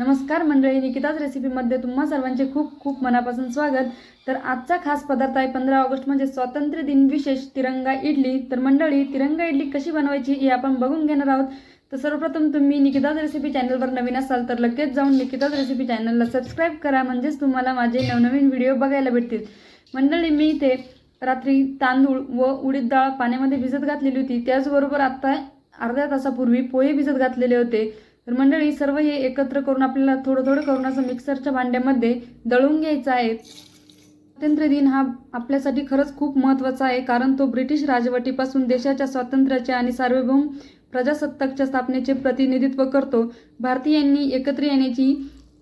नमस्कार मंडळी निकिताज रेसिपीमध्ये तुम्हा सर्वांचे खूप खूप मनापासून स्वागत. तर आजचा खास पदार्थ आहे पंधरा ऑगस्ट म्हणजे स्वातंत्र्य दिन विशेष तिरंगा इडली. तर मंडळी तिरंगा इडली कशी बनवायची हे आपण बघून घेणार आहोत. तर सर्वप्रथम तुम्ही निकिताज रेसिपी चॅनलवर नवीन असाल तर लगेच जाऊन निकिताज रेसिपी चॅनलला सबस्क्राईब करा. म्हणजेच तुम्हाला माझे नवनवीन व्हिडिओ बघायला भेटतील. मंडळी मी इथे रात्री तांदूळ व उडीद डाळ पाण्यामध्ये भिजत घातलेली होती. त्याचबरोबर आत्ता अर्ध्या तासापूर्वी पोहे भिजत घातलेले होते. तर मंडळी सर्व हे एकत्र करून आपल्याला थोडं थोडं करून असं मिक्सरच्या भांड्यामध्ये दळून घ्यायचं आहे. स्वातंत्र्य दिन हा आपल्यासाठी खरंच खूप महत्त्वाचा आहे कारण तो ब्रिटिश राजवटीपासून देशाच्या स्वातंत्र्याच्या आणि सार्वभौम प्रजासत्ताकच्या स्थापनेचे प्रतिनिधित्व करतो. भारतीयांनी एकत्र येण्याची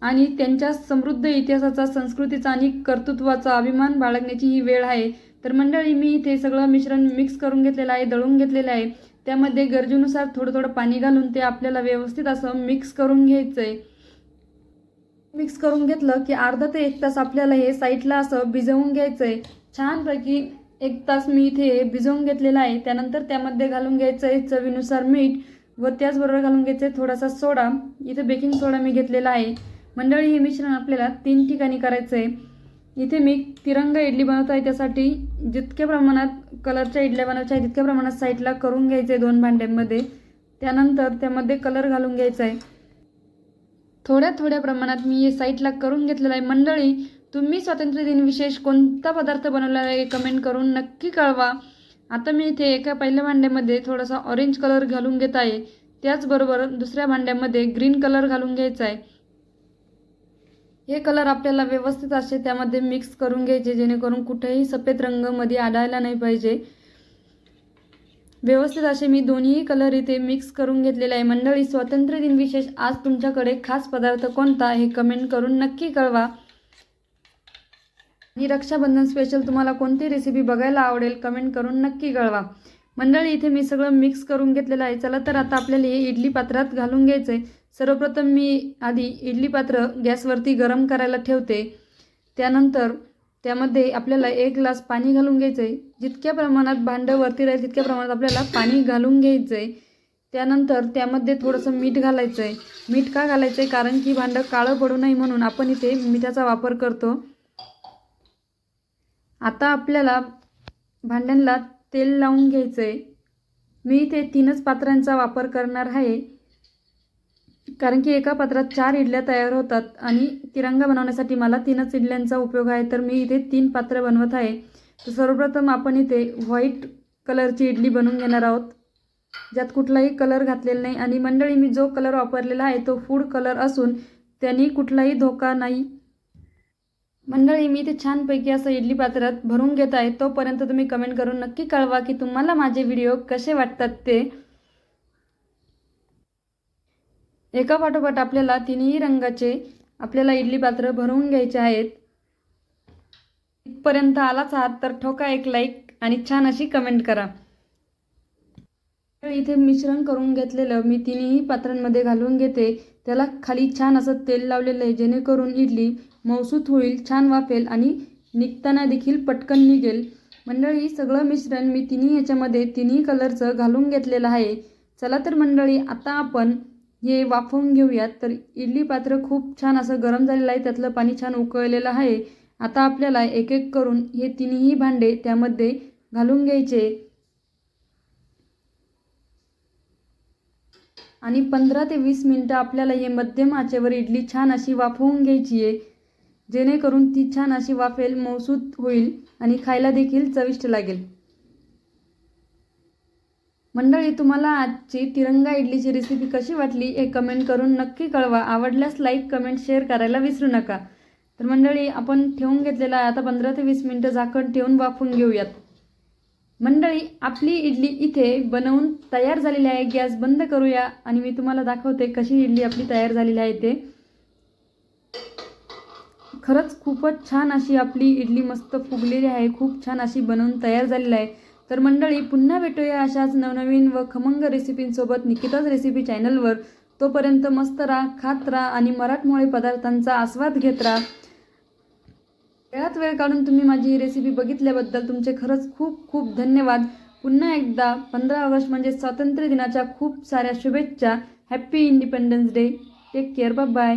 आणि त्यांच्या समृद्ध इतिहासाचा संस्कृतीचा आणि कर्तृत्वाचा अभिमान बाळगण्याची ही वेळ आहे. तर मंडळी मी इथे सगळं मिश्रण मिक्स करून घेतलेलं आहे दळून घेतलेलं आहे. त्यामध्ये गरजेनुसार थोडं थोडं पाणी घालून ते आपल्याला व्यवस्थित असं मिक्स करून घ्यायचं आहे मिक्स करून घेतलं की अर्धा ते एक तास आपल्याला हे साईडला असं भिजवून घ्यायचं आहे छानपैकी एक तास मी इथे भिजवून घेतलेला आहे. त्यानंतर त्यामध्ये घालून घ्यायचं आहे चवीनुसार मीठ व त्याचबरोबर घालून घ्यायचं आहे थोडासा सोडा. इथे बेकिंग सोडा मी घेतलेला आहे. मंडळी हे मिश्रण आपल्याला तीन ठिकाणी करायचं आहे इथे मी तिरंगा इडली बनवत आहे त्यासाठी जितक्या प्रमाणात कलरच्या इडल्या बनवायच्या आहे तितक्या प्रमाणात साईडला करून घ्यायचं आहे दोन भांड्यांमध्ये. त्यानंतर त्यामध्ये कलर घालून घ्यायचा आहे. थोड्या थोड्या प्रमाणात मी हे साईडला करून घेतलेलं आहे. मंडळी तुम्ही स्वातंत्र्य दिन विशेष कोणता पदार्थ बनवला आहे कमेंट करून नक्की कळवा. आता मी इथे एका पहिल्या भांड्यामध्ये थोडासा ऑरेंज कलर घालून घेत आहे. त्याचबरोबर दुसऱ्या भांड्यामध्ये ग्रीन कलर घालून घ्यायचा आहे. हे कलर आपल्याला व्यवस्थित असे त्यामध्ये मिक्स करून घ्यायचे जेणेकरून कुठेही सफेद रंगमध्ये आढळला नाही पाहिजे. व्यवस्थित असे मी दोन्ही कलर इथे मिक्स करून घेतलेले आहे. मंडळी स्वातंत्र्य दिन विशेष आज तुमच्याकडे खास पदार्थ कोणता हे कमेंट करून नक्की कळवा. आणि रक्षाबंधन स्पेशल तुम्हाला कोणती रेसिपी बघायला आवडेल कमेंट करून नक्की कळवा. मंडळी इथे मी सगळं मिक्स करून घेतलेलं आहे. चला तर आता आपल्याला हे इडली पात्रात घालून घ्यायचं आहे सर्वप्रथम मी आधी इडली पात्र गॅसवरती गरम करायला ठेवते. त्यानंतर त्यामध्ये आपल्याला एक ग्लास पाणी घालून घ्यायचं आहे जितक्या प्रमाणात भांडं वरती राहील तितक्या प्रमाणात आपल्याला पाणी घालून घ्यायचं आहे त्यानंतर त्यामध्ये थोडंसं मीठ घालायचं आहे मीठ का घालायचं आहे कारण की भांडं काळं पडू नये म्हणून आपण इथे मिठाचा वापर करतो. आता आपल्याला भांड्यांना तेल लावून घ्यायचं आहे मी इथे तीनच पात्रांचा वापर करणार आहे. कारण की एका पात्रात चार इडल्या तयार होतात आणि तिरंगा बनवण्यासाठी मला तीनच इडल्यांचा उपयोग आहे तर मी इथे तीन पात्र बनवत आहे. तर सर्वप्रथम आपण इथे व्हाईट कलरची इडली बनवून घेणार आहोत. ज्यात कुठलाही कलर घातलेला नाही आणि मंडळी मी जो कलर वापरलेला आहे तो फूड कलर असून त्यांनी कुठलाही धोका नाही. मंडळी मी इथे छानपैकी असं इडली पात्रात भरून घेत आहे. तोपर्यंत तुम्ही कमेंट करून नक्की कळवा की तुम्हाला माझे व्हिडिओ कसे वाटतात ते. एका पाठोपाठ आपल्याला तिन्ही रंगाचे आपल्याला इडली पात्र भरवून घ्यायचे आहेत. इथपर्यंत आलाच आहात तर ठोका एक लाईक आणि छान अशी कमेंट करा. इथे मिश्रण करून घेतलेलं मी तिन्ही पात्रांमध्ये घालून घेते. त्याला खाली छान असं तेल लावलेलं आहे जेणेकरून इडली मौसूत होईल छान वाफेल आणि निघताना देखील पटकन निघेल. मंडळी सगळं मिश्रण मी तिन्ही ह्याच्यामध्ये तिन्ही कलरचं घालून घेतलेलं आहे. चला तर मंडळी आता आपण हे वाफवून घेऊयात. तर इडली पात्र खूप छान असं गरम झालेलं आहे त्यातलं पाणी छान उकळलेलं आहे. आता आपल्याला एक एक करून हे तिन्ही भांडे त्यामध्ये घालून घ्यायचे. आणि पंधरा ते वीस मिनटं आपल्याला हे मध्यम आचेवर इडली छान अशी वाफवून घ्यायची आहे. जेणेकरून ती छान अशी वाफेल मौसूद होईल आणि खायला देखील चविष्ट लागेल. मंडळी तुम्हाला आजची तिरंगा इडलीची रेसिपी कशी वाटली हे कमेंट करून नक्की कळवा. आवडल्यास लाईक कमेंट शेअर करायला विसरू नका. तर मंडळी आपण ठेवून घेतलेला आता पंधरा ते वीस मिनटं झाकण ठेवून वाफवून घेऊयात. मंडळी आपली इडली इथे बनवून तयार झालेली आहे. गॅस बंद करूया आणि मी तुम्हाला दाखवते कशी इडली आपली तयार झालेली आहे ते. खरंच खूपच छान अशी आपली इडली मस्त फुगलेली आहे खूप छान अशी बनवून तयार झालेली आहे. तर मंडळी पुन्हा भेटूया अशाच नवनवीन व खमंग रेसिपींसोबत निकिताच रेसिपी चॅनलवर. तोपर्यंत मस्त राहा खात राहा आणि मराठमोळे पदार्थांचा आस्वाद घेत राहा. वेळात वेळ काढून तुम्ही माझी ही रेसिपी बघितल्याबद्दल तुमचे खरंच खूप खूप धन्यवाद. पुन्हा एकदा पंधरा ऑगस्ट म्हणजे स्वातंत्र्य दिनाच्या खूप साऱ्या शुभेच्छा. Happy independence day take care bye